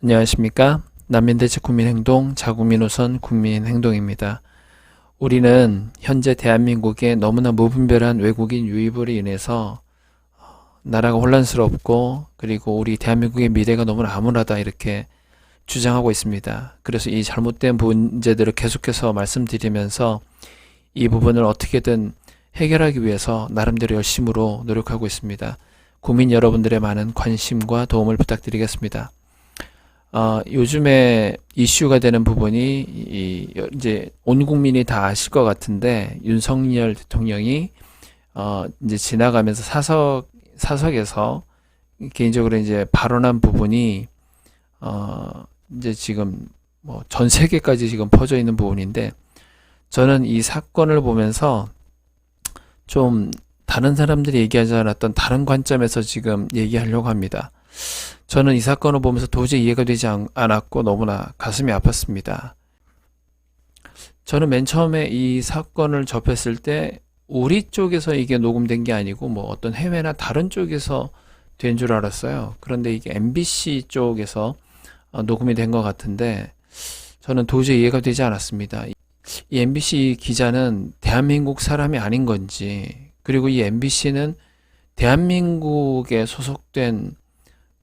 안녕하십니까. 난민대책 국민행동 자국민 우선 국민행동입니다. 우리는 현재 대한민국에 너무나 무분별한 외국인 유입으로 인해서 어, 나라가 혼란스럽고 그리고 우리 대한민국의 미래가 너무나 암울하다 이렇게 주장하고 있습니다. 그래서 이 잘못된 문제들을 계속해서 말씀드리면서 이 부분을 어떻게든 해결하기 위해서 나름대로 열심으로 노력하고 있습니다. 국민 여러분들의 많은 관심과 도움을 부탁드리겠습니다. 어, 요즘에 이슈가 되는 부분이 이, 이제 온 국민이 다 아실 것 같은데 윤석열 대통령이 어, 이제 지나가면서 사석 사석에서 개인적으로 이제 발언한 부분이 어, 이제 지금 뭐 전 세계까지 지금 퍼져 있는 부분인데 저는 이 사건을 보면서 좀 다른 사람들이 얘기하지 않았던 다른 관점에서 지금 얘기하려고 합니다. 저는 이 사건을 보면서 도저히 이해가 되지 않, 않았고 너무나 가슴이 아팠습니다. 저는 맨 처음에 이 사건을 접했을 때 우리 쪽에서 이게 녹음된 게 아니고 뭐 어떤 해외나 다른 쪽에서 된 줄 알았어요. 그런데 이게 MBC 쪽에서 어, 녹음이 된 것 같은데 저는 도저히 이해가 되지 않았습니다. 이 MBC 기자는 대한민국 사람이 아닌 건지 그리고 이 MBC는 대한민국에 소속된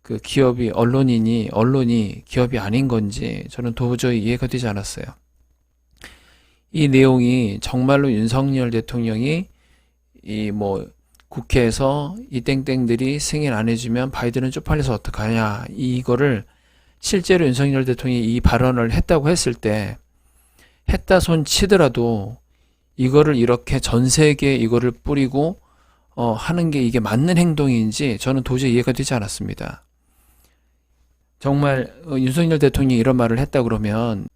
그 기업이 언론인이 언론이 기업이 아닌 건지 저는 도저히 이해가 되지 않았어요. 이 내용이 정말로 윤석열 대통령이 이 뭐 국회에서 이 땡땡들이 승인 안 해주면 바이든은 쪽팔려서 어떡하냐 이거를 실제로 윤석열 대통령이 이 발언을 했다고 했을 때 했다 손 치더라도 이거를 이렇게 전 세계에 이거를 뿌리고 어, 하는 게 이게 맞는 행동인지 저는 도저히 이해가 되지 않았습니다. 정말 어, 윤석열 대통령이 이런 말을 했다 그러면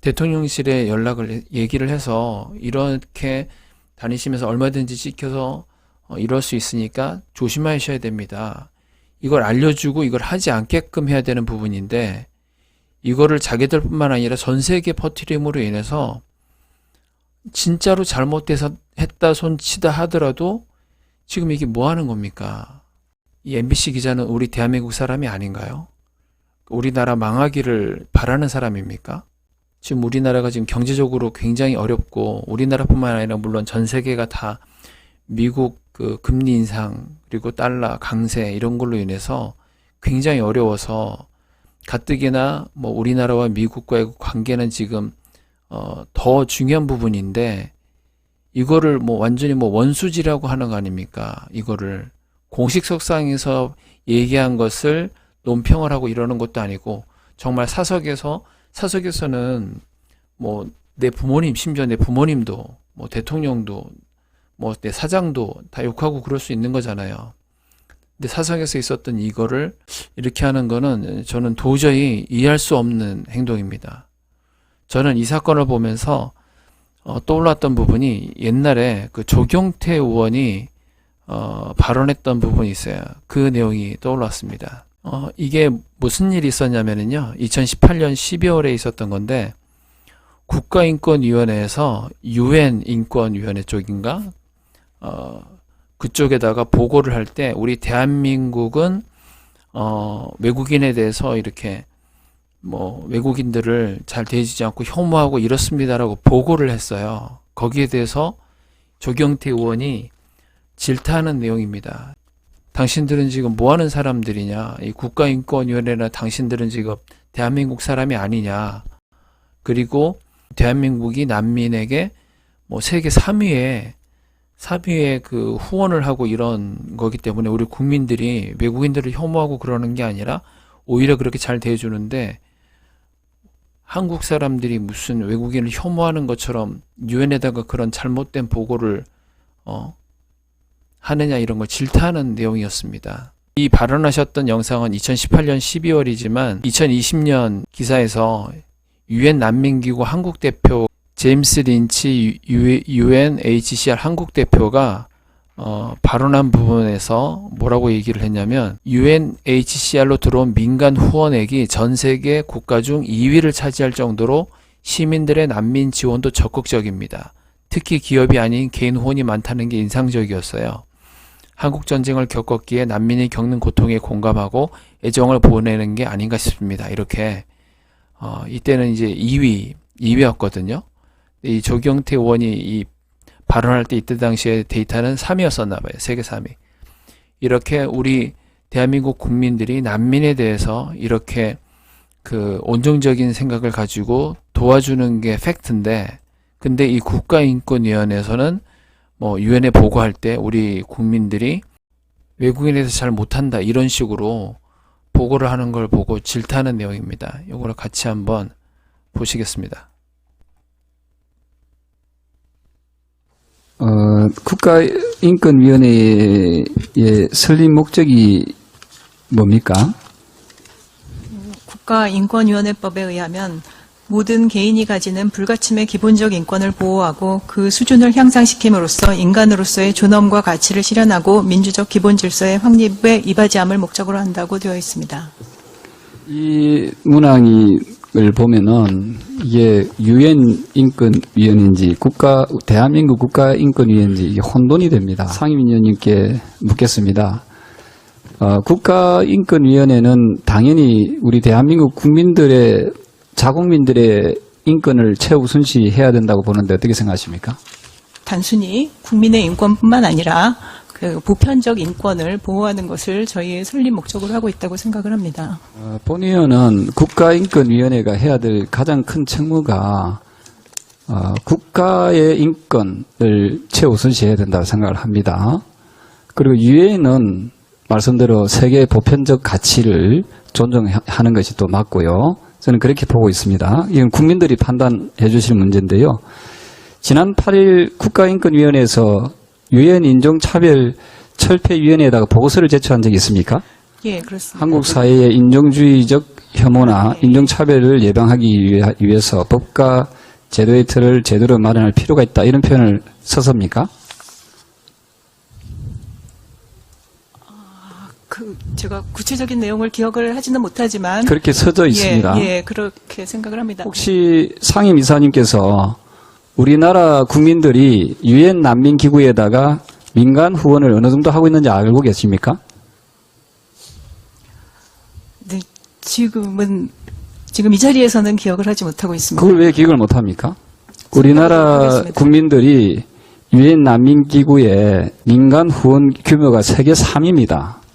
대통령실에 연락을 얘기를 해서 이렇게 다니시면서 얼마든지 찍혀서 어, 이럴 수 있으니까 조심하셔야 됩니다. 이걸 알려주고 이걸 하지 않게끔 해야 되는 부분인데 이거를 자기들뿐만 아니라 전 세계 퍼트림으로 인해서 진짜로 잘못돼서 했다 손치다 하더라도 지금 이게 뭐 하는 겁니까? 이 MBC 기자는 우리 대한민국 사람이 아닌가요? 우리나라 망하기를 바라는 사람입니까? 지금 우리나라가 지금 경제적으로 굉장히 어렵고 우리나라뿐만 아니라 물론 전 세계가 다 미국 그 금리 인상 그리고 달러 강세 이런 걸로 인해서 굉장히 어려워서 가뜩이나 뭐 우리나라와 미국과의 관계는 지금 어, 더 중요한 부분인데 이거를 뭐 완전히 뭐 원수지라고 하는 거 아닙니까? 이거를 공식 석상에서 얘기한 것을 논평을 하고 이러는 것도 아니고 정말 사석에서 사석에서는 뭐 내 부모님 심지어 내 부모님도 뭐 대통령도 뭐 내 사장도 다 욕하고 그럴 수 있는 거잖아요. 근데 사석에서 있었던 이거를 이렇게 하는 거는 저는 도저히 이해할 수 없는 행동입니다. 저는 이 사건을 보면서 어, 떠올랐던 부분이 옛날에 그 조경태 의원이 어, 발언했던 부분이 있어요. 그 내용이 떠올랐습니다. 어, 이게 무슨 일이 있었냐면요. 2018년 12월에 있었던 건데, 국가인권위원회에서 UN 인권위원회 쪽인가? 어, 그쪽에다가 보고를 할 때, 우리 대한민국은, 어, 외국인에 대해서 이렇게, 뭐, 외국인들을 잘 대해주지 않고 혐오하고 이렇습니다라고 보고를 했어요. 거기에 대해서 조경태 의원이 질타하는 내용입니다. 당신들은 지금 뭐 하는 사람들이냐? 이 국가인권위원회나 당신들은 지금 대한민국 사람이 아니냐? 그리고 대한민국이 난민에게 뭐 세계 3위에 3위에 그 후원을 하고 이런 거기 때문에 우리 국민들이 외국인들을 혐오하고 그러는 게 아니라 오히려 그렇게 잘 대해주는데 한국 사람들이 무슨 외국인을 혐오하는 것처럼 유엔에다가 그런 잘못된 보고를 어 하느냐 이런 걸 질타하는 내용이었습니다. 이 발언하셨던 영상은 2018년 12월이지만 2020년 기사에서 유엔 난민기구 한국 대표 제임스 린치 UNHCR 한국 대표가 어, 발언한 부분에서 뭐라고 얘기를 했냐면 UNHCR로 들어온 민간 후원액이 전 세계 국가 중 2위를 차지할 정도로 시민들의 난민 지원도 적극적입니다. 특히 기업이 아닌 개인 후원이 많다는 게 인상적이었어요. 한국 전쟁을 겪었기에 난민이 겪는 고통에 공감하고 애정을 보내는 게 아닌가 싶습니다. 이렇게 어, 이때는 이제 2위, 2위였거든요. 이 조경태 의원이 이 발언할 때 이때 당시에 데이터는 3위였었나 봐요. 세계 3위. 이렇게 우리 대한민국 국민들이 난민에 대해서 이렇게 그 온정적인 생각을 가지고 도와주는 게 팩트인데 근데 이 국가인권위원회에서는 뭐 유엔에 보고할 때 우리 국민들이 외국인에 대해서 잘 못한다 이런 식으로 보고를 하는 걸 보고 질타하는 내용입니다. 이거를 같이 한번 보시겠습니다. 어, 국가인권위원회의 설립 목적이 뭡니까? 국가인권위원회법에 의하면 모든 개인이 가지는 불가침의 기본적 인권을 보호하고 그 수준을 향상시킴으로써 인간으로서의 존엄과 가치를 실현하고 민주적 기본 질서의 확립에 이바지함을 목적으로 한다고 되어 있습니다. 이 문항을 보면은 이게 유엔 인권위원인지 국가 대한민국 국가 인권위원인지 이게 혼돈이 됩니다. 상임위원님께 묻겠습니다. 어, 국가인권위원회는 당연히 우리 대한민국 국민들의 자국민들의 인권을 최우선시해야 된다고 보는데 어떻게 생각하십니까? 단순히 국민의 인권뿐만 아니라 그 보편적 인권을 보호하는 것을 저희의 설립 목적으로 하고 있다고 생각을 합니다. 어, 본 의원은 국가인권위원회가 해야 될 가장 큰 책무가 어, 국가의 인권을 최우선시해야 된다고 생각을 합니다. 그리고 유엔은 말씀대로 세계 보편적 가치를 존중하는 것이 또 맞고요. 저는 그렇게 보고 있습니다. 이건 국민들이 판단해 주실 문제인데요. 지난 8일 국가인권위원회에서 유엔 인종차별 철폐위원회에다가 보고서를 제출한 적이 있습니까? 예, 그렇습니다. 한국 사회의 인종주의적 혐오나 인종차별을 예방하기 위해서 법과 제도의 틀을 제대로 마련할 필요가 있다. 이런 표현을 써섭니까? 그 제가 구체적인 내용을 기억을 하지는 못하지만 그렇게 써져 있습니다. 예, 예, 그렇게 생각을 합니다. 혹시 상임 이사님께서 우리나라 국민들이 유엔 난민 기구에다가 민간 후원을 어느 정도 하고 있는지 알고 계십니까? 네, 지금은 지금 이 자리에서는 기억을 하지 못하고 있습니다. 그걸 왜 기억을 못 합니까? 우리나라. 국민들이 유엔 난민 기구의 민간 후원 규모가 세계 3위입니다.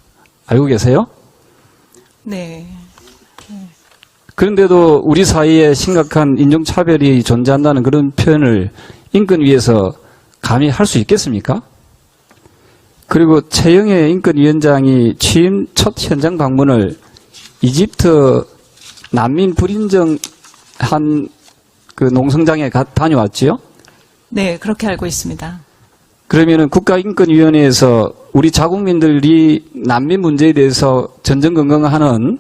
알고 계세요? 네. 그런데도 우리 사이에 심각한 인종차별이 존재한다는 그런 표현을 인권 위에서 감히 할 수 있겠습니까? 그리고 최영애 인권위원장이 취임 첫 현장 방문을 이집트 난민 불인정한 그 농성장에 가- 다녀왔지요? 네, 그렇게 알고 있습니다. 그러면은 국가인권위원회에서 우리 자국민들이 난민 문제에 대해서 전전긍긍하는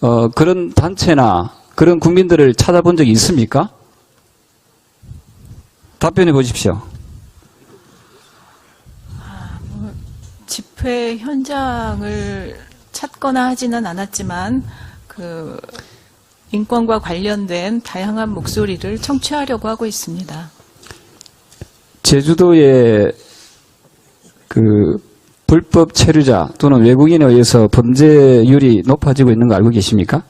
어, 그런 단체나 그런 국민들을 찾아본 적이 있습니까? 답변해 보십시오. 집회 현장을 찾거나 하지는 않았지만 그 인권과 관련된 다양한 목소리를 청취하려고 하고 있습니다. 제주도에 그 불법 체류자 또는 외국인에 의해서 범죄율이 높아지고 있는 거 알고 계십니까?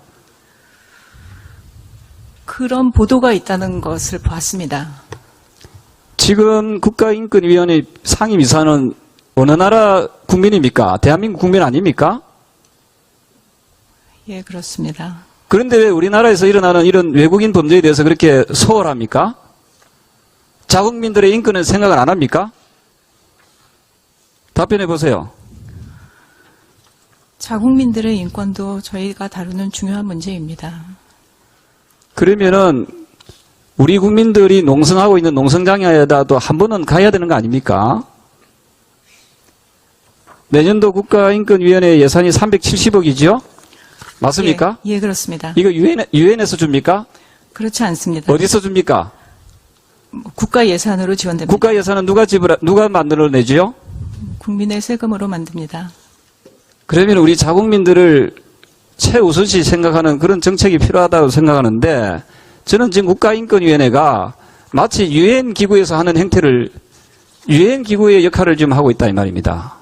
그런 보도가 있다는 것을 봤습니다. 지금 국가인권위원회 상임이사는 어느 나라 국민입니까? 대한민국 국민 아닙니까? 예, 그렇습니다. 그런데 왜 우리나라에서 일어나는 이런 외국인 범죄에 대해서 그렇게 소홀합니까? 자국민들의 인권을 생각을 안 합니까? 답변해 보세요. 자국민들의 인권도 저희가 다루는 중요한 문제입니다. 그러면은 우리 국민들이 농성하고 있는 농성장에다도 한 번은 가야 되는 거 아닙니까? 내년도 국가인권위원회 예산이 370억이죠? 맞습니까? 예, 예, 그렇습니다. 이거 유엔, 유엔에서 줍니까? 그렇지 않습니다. 어디서 줍니까? 국가 예산으로 지원됩니다. 국가 예산은 누가 지불, 누가 만들어내지요? 국민의 세금으로 만듭니다. 그러면 우리 자국민들을 최우선시 생각하는 그런 정책이 필요하다고 생각하는데 저는 지금 국가인권위원회가 마치 유엔 기구에서 하는 행태를 유엔 기구의 역할을 좀 하고 있다 이 말입니다.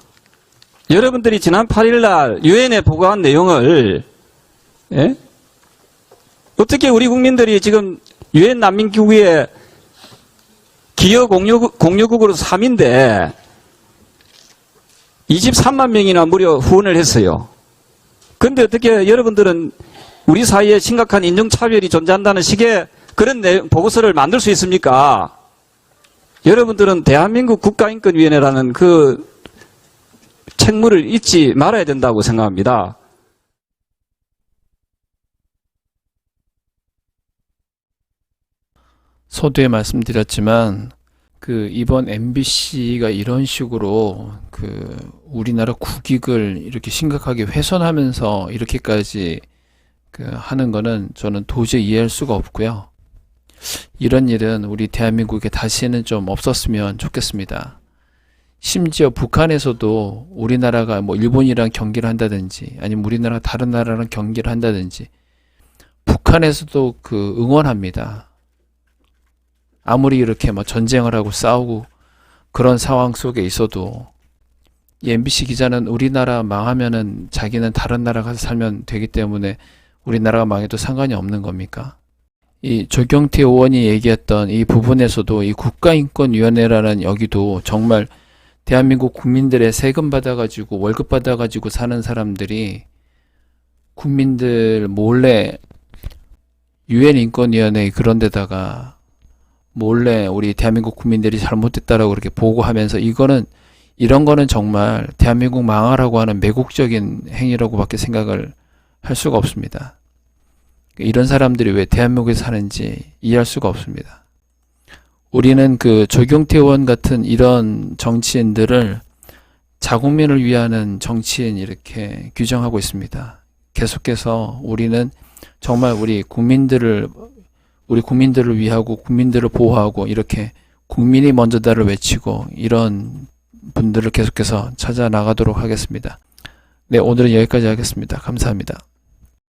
여러분들이 지난 8일 날 유엔에 보고한 내용을 예? 어떻게 우리 국민들이 지금 유엔 난민기구의 기여 공유국, 공유국으로 3인데 23만 명이나 무려 후원을 했어요. 근데 어떻게 여러분들은 우리 사이에 심각한 인종차별이 존재한다는 식의 그런 내- 보고서를 만들 수 있습니까? 여러분들은 대한민국 국가인권위원회라는 그 책무를 잊지 말아야 된다고 생각합니다. 서두에 말씀드렸지만 그 이번 MBC가 이런 식으로 그 우리나라 국익을 이렇게 심각하게 훼손하면서 이렇게까지 그 하는 거는 저는 도저히 이해할 수가 없고요. 이런 일은 우리 대한민국에 다시는 좀 없었으면 좋겠습니다. 심지어 북한에서도 우리나라가 뭐 일본이랑 경기를 한다든지 아니면 우리나라가 다른 나라랑 경기를 한다든지 북한에서도 그 응원합니다. 아무리 이렇게 막 전쟁을 하고 싸우고 그런 상황 속에 있어도 이 MBC 기자는 우리나라 망하면은 자기는 다른 나라 가서 살면 되기 때문에 우리나라가 망해도 상관이 없는 겁니까? 이 조경태 의원이 얘기했던 이 부분에서도 이 국가인권위원회라는 여기도 정말 대한민국 국민들의 세금 받아가지고 월급 받아가지고 사는 사람들이 국민들 몰래 유엔 인권위원회 그런 데다가 몰래 우리 대한민국 국민들이 잘못됐다라고 그렇게 보고하면서 이거는 이런 거는 정말 대한민국 망하라고 하는 매국적인 행위라고밖에 생각을 할 수가 없습니다. 이런 사람들이 왜 대한민국에 사는지 이해할 수가 없습니다. 우리는 그 조경태 의원 같은 이런 정치인들을 자국민을 위하는 정치인 이렇게 규정하고 있습니다. 계속해서 우리는 정말 우리 국민들을 우리 국민들을 위하고 국민들을 보호하고 이렇게 국민이 먼저다를 외치고 이런 분들을 계속해서 찾아 나가도록 하겠습니다. 네, 오늘은 여기까지 하겠습니다. 감사합니다.